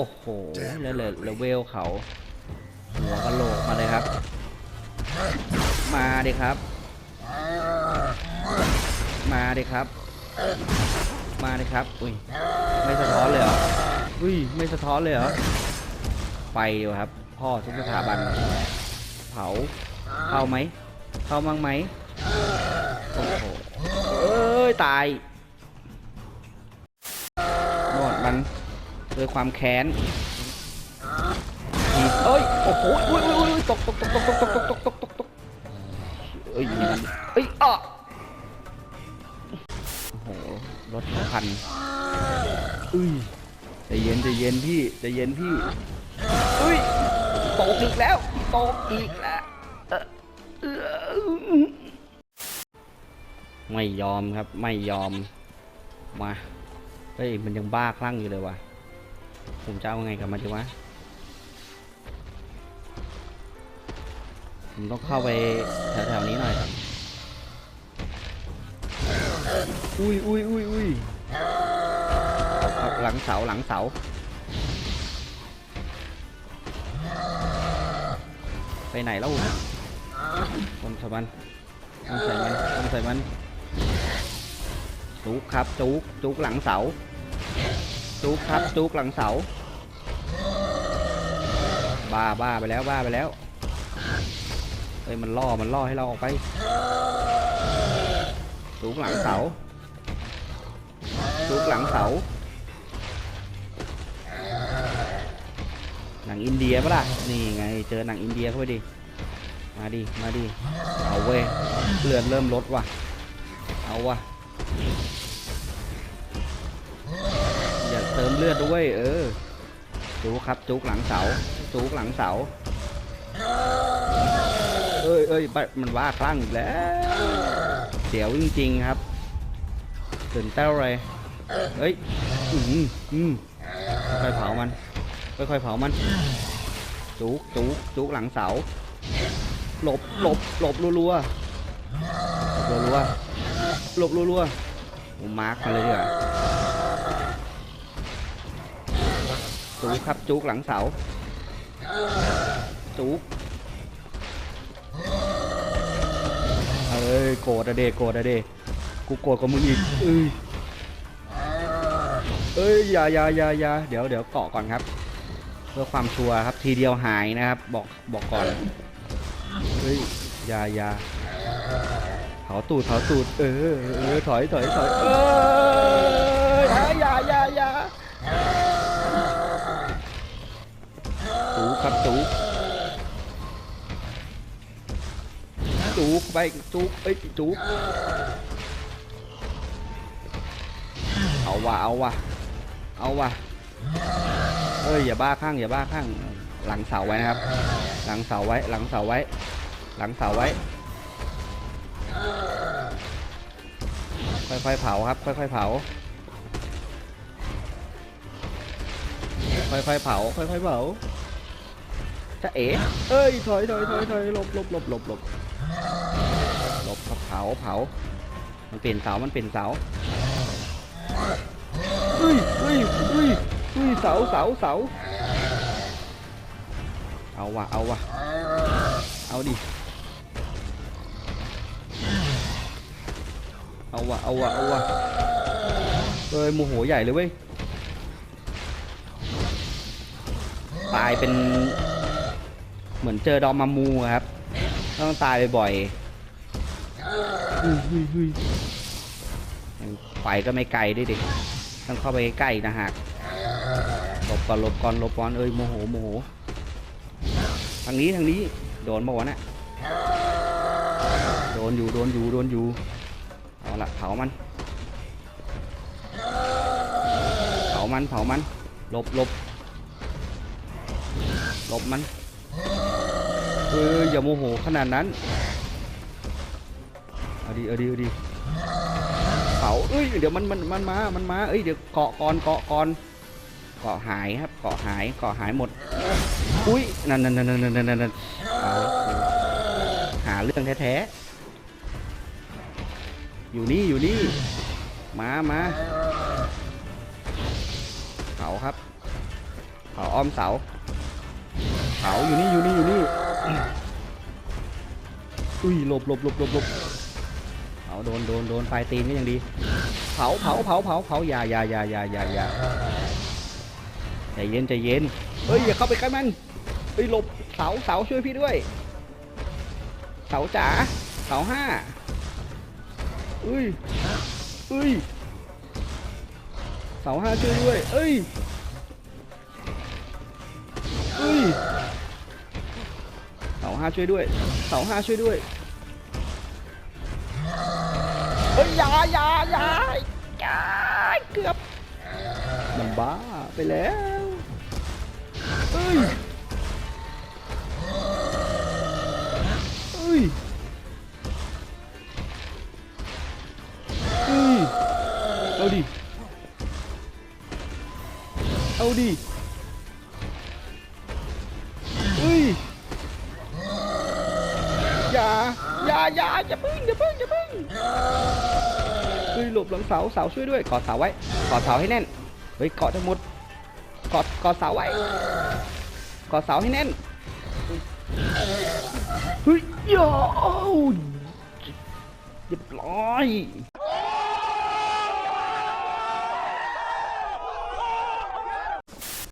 โอ้โหแล้วเลยเลเวลเขา หัวกะโหลกมาเลยครับ มาดิครับ มาดิครับ มาดิครับ อุ้ย ไม่สะท้อนเลยเหรอ อุ้ย ไม่สะท้อนเลยเหรอ ไปเดียวครับ พ่อทุกสถาบัน เผา เข้าไหม เข้ามั่งไหม โอ้โห เอ้ย ตาย ด้วยความแค้นเอ้ย โอ้โหอุ้ยอุ้ยตกตกตกตกตกตกตกตกตกตกเอ้ยเอ้ยอะโอ้โห รถสองคันอุ้ยใจเย็นใจเย็นพี่ใจเย็นพี่อุ้ยตกอีกแล้วตกอีกแล้วไม่ยอมครับ ไม่ยอม มา เฮ้ย มันยังบ้าคลั่งอยู่เลยว่ะ ผมจะเอาไงกับมันดีวะ ผมต้องเข้าไปแถวๆนี้หน่อยอุ้ยอุ้ยอุ้ยอุ้ยเอาเอาหลังเสาหลังเสาไปไหนแล้วคนใส่มันคนใส่มันคนใส่มันจุกครับจุกจุกหลังเสา จุกครับจุกหลังเสา บ้าบ้าไปแล้วบ้าไปแล้วเอ้ยมันล่อมันล่อให้เราออกไปจุกหลังเสาจุกหลังเสาหนังอินเดียปะล่ะนี่ไงเจอหนังอินเดียเข้าไปดิมาดิมาดิเอาเว้ยเลือดเริ่มลดว่ะเอาว่ะ เติมเลือดด้วย เออ จุกครับจุกหลังเสา จุกหลังเสา เอ้ยเอ้ยมันว่าคลั่งแล้วเสียวจริงๆครับตื่นเต้าเลยเอ้ย อืมอืมค่อยเผามัน ค่อยๆเผามัน จุกจุกจุกหลังเสา หลบหลบหลบรัวๆหลบรัวๆหลบรัวๆมมาร์กมันเลยดีกว่า จุกครับจุกหลังเสาจุกเอ้ยโกรธอะเดโกรธอะเดกูโกรธกับมึงอีกเอ้ยเอ้ยอย่าอย่าอย่าอย่าเดี๋ยวเดี๋ยวเกาะก่อนครับ เพื่อความชัวร์ครับทีเดียวหายนะครับ บอกบอกก่อนเฮ้ยอย่าอย่าเผาตูดเผาตูดเออเออถอยถอยถอยเอออย่าอย่าอย่า ครับจูจูไปจูเอ้ยจูเอาว่ะเอาว่ะเอาว่ะเอ้ยอย่าบ้าข้างอย่าบ้าข้างหลังเสาไว้นะครับ หลังเสาไว้ หลังเสาไว้ หลังเสาไว้ ค่อยๆเผาครับ ค่อยๆเผา ค่อยๆเผา ค่อยๆเผา จะเอ๋เอ้ยถอยถอยถอยถอยหลบหลบหลบหลบหลบหลบครับเผาเผา มันเปลี่ยนเสา มันเปลี่ยนเสาเฮ้ยเฮ้ยเฮ้ยเฮ้ยเสาเสาเสา เอาว่ะเอาว่ะเอาดิ เอาว่ะเอาว่ะเอาว่ะเอ้ยโมโหใหญ่เลยเว้ย ตายเป็น เหมือนเจอดอมมามูครับ ต้องตายบ่อยๆอุ้ยอุ้ยอุ้ยไปก็ไม่ไกลด้วยดิต้องเข้าไปใกล้นะฮะหลบก่อนหลบก่อนหลบก่อนเอ้ยโมโหโมโหทางนี้ทางนี้โดนมาวะนี่ยโดนอยู่โดนอยู่โดนอยู่เอาละเผามัน เผามันเผามันหลบหลบหลบมัน เอออย่าโมโหขนาดนั้นเอาดีเอาดีเอาดีเผาเอ้ยเดี๋ยวมันมันมันมา มันมาเอ้ยเดี๋ยวเกาะก่อนเกาะก่อนเกาะหายครับเกาะหายเกาะหายหมด อุ้ยนั่นนั่นนั่นนั่นนั่นนั่นหาเรื่องแท้ๆอยู่นี่อยู่นี่มามาเผาครับเผาอ้อมเสา เสาอยู่นี่อยู่นี่อยู่นี่อุ้ยหลบหลบหลบหลบหลบเผาโดนโดนโดนปลายตีนก็ยังดี เผาเผาเผาเผาเผาอย่าอย่าอย่าอย่าอย่าอย่าใจเย็นใจเย็นเฮ้ยอย่าเข้าไปใกล้มันเฮ้ยหลบเสาเสาช่วยพี่ด้วย เสาจ๋าเสาห้าอุ้ยอุ้ยเสาห้าช่วยด้วย เอ้ย ห้าช่วยด้วยเสาห้าช่วยด้วยเฮ้ยยายายายาเกือบมันบ้าไปแล้วเอ้ยเอ้ยเอ้ยเอาดิเอาดิ อย่าอย่าอย่าพึ่งอย่าพึ่งอย่าพึ่งเฮ้ยหลบหลังเสาเสาช่วยด้วยกอดเสาไว้กอดเสาให้แน่นเฮ้ยเกาะทั้งหมดกอดกอดเสาไว้กอดเสาให้แน่นเฮ้ยโย่าเอาเรียบร้อย